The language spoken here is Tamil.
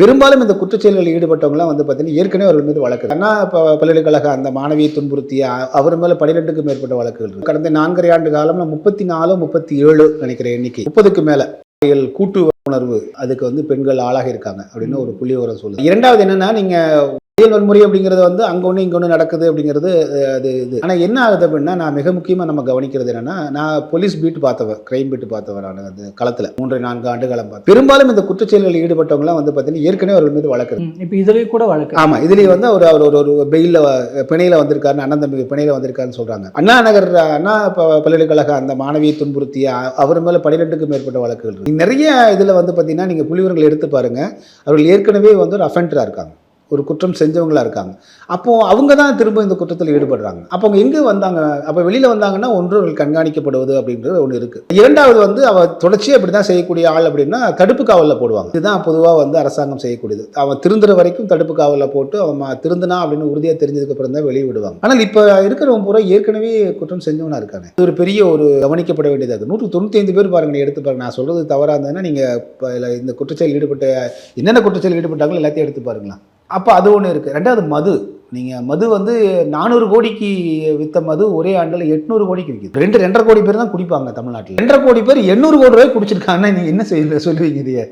பெரும்பாலும் இந்த குற்றச்செயல்களில் ஈடுபட்டவங்களாம் வந்து பார்த்தீங்கன்னா ஏற்கனவே அவர்கள் மீது வழக்கு. அண்ணா பல்கலைக்கழக அந்த மாணவியை துன்புறுத்திய அவர் மேலே பன்னிரெண்டுக்கும் மேற்பட்ட வழக்குகள் இருக்கு. கடந்த நான்கரை ஆண்டு காலம்ல முப்பத்தி நாலு முப்பத்தி ஏழு நினைக்கிற எண்ணிக்கை. முப்பதுக்கு மேல. கூட்டு உணர்வு. அதுக்கு வந்து பெண்கள் ஆளாக இருக்காங்க அப்படின்னு ஒரு புள்ளி உரம் சொல்லுது. இரண்டாவது என்னன்னா நீங்க பாலியல் வன்முறை அப்படிங்கிறது வந்து அங்க ஒன்று இங்க ஒன்று நடக்குது அப்படிங்கிறது அது இது. ஆனால் என்ன ஆகுது அப்படின்னா நான் மிக முக்கியமாக நம்ம கவனிக்கிறது என்னன்னா நான் போலீஸ் பீட் பார்த்தவன் கிரைம் பீட் பார்த்தவன் நான் அந்த களத்தில் மூன்று நான்கு ஆண்டு காலம் பார்த்தேன் பெரும்பாலும் இந்த குற்றச்செயல்களில் ஈடுபட்டவங்களாம் வந்து பார்த்தீங்கன்னா ஏற்கனவே அவர்கள் மீது வழக்கு இப்ப இதுலயே கூட வழக்கு ஆமா இதுலயே வந்து அவர் அவர் ஒரு ஒரு பெயில பிணையில வந்திருக்காரு அண்ணன் தம்பி பிணையில வந்திருக்காருன்னு சொல்றாங்க. அண்ணா நகர் அண்ணா பல்கலைக்கழக அந்த மாணவியை துன்புறுத்திய அ- அவர் மேல பன்னிரெண்டுக்கும் மேற்பட்ட வழக்குகள் நிறைய இதுல வந்து பாத்தீங்கன்னா நீங்க புள்ளிவரங்களை எடுத்து பாருங்க அவர்கள் ஏற்கனவே வந்து ஒரு அஃபெண்டரா இருக்காங்க. ஒரு குற்றம் செஞ்சவங்களாக இருக்காங்க. அப்போது அவங்க தான் திரும்ப இந்த குற்றத்தில் ஈடுபடுறாங்க. அப்போ அவங்க எங்கே வந்தாங்க? அப்போ வெளியில் வந்தாங்கன்னா ஒன்று அவர்கள் கண்காணிக்கப்படுவது அப்படின்றது ஒன்று இருக்குது இரண்டாவது வந்து அவள் தொடர்ச்சியாக அப்படி தான் செய்யக்கூடிய ஆள் அப்படின்னா தடுப்பு காவலில் போடுவாங்க. இதுதான் பொதுவாக வந்து அரசாங்கம் செய்யக்கூடியது. அவன் திருந்துற வரைக்கும் தடுப்பு காவலில் போட்டு அவன் திருந்தினா அப்படின்னு உறுதியாக தெரிஞ்சதுக்கு அப்புறம் தான் வெளியே விடுவாங்க ஆனால் இப்போ இருக்கிறவங்க பூரா ஏற்கனவே குற்றம் செஞ்சவனாக இருக்காங்க இது ஒரு பெரிய ஒரு கவனிக்கப்பட வேண்டியதாக இருக்குது நூற்று தொண்ணூற்றி பேர் பாருங்க நீ எடுத்து பாருங்க நான் சொல்கிறது தவறாக இருந்ததுன்னா நீங்கள் இப்போ இந்த குற்றச்செயல் ஈடுபட்ட என்னென்ன குற்றச்செயல் ஈடுபட்டாங்களோ எல்லாத்தையும் எடுத்து பாருங்களேன் அப்போ அது ஒன்று இருக்குது ரெண்டாவது மது. நீங்கள் மது வந்து நானூறு கோடிக்கு விற்ற மது ஒரே ஆண்டில் எட்நூறு கோடிக்கு விற்கிது ரெண்டு ரெண்டரை கோடி பேர் தான் குடிப்பாங்க தமிழ்நாட்டில். ரெண்டரை கோடி பேர் எண்ணூறு கோடி ரூபாய் குடிச்சிருக்காங்கன்னா நீங்கள் என்ன செய்ய சொல்லுவீங்க இதையே?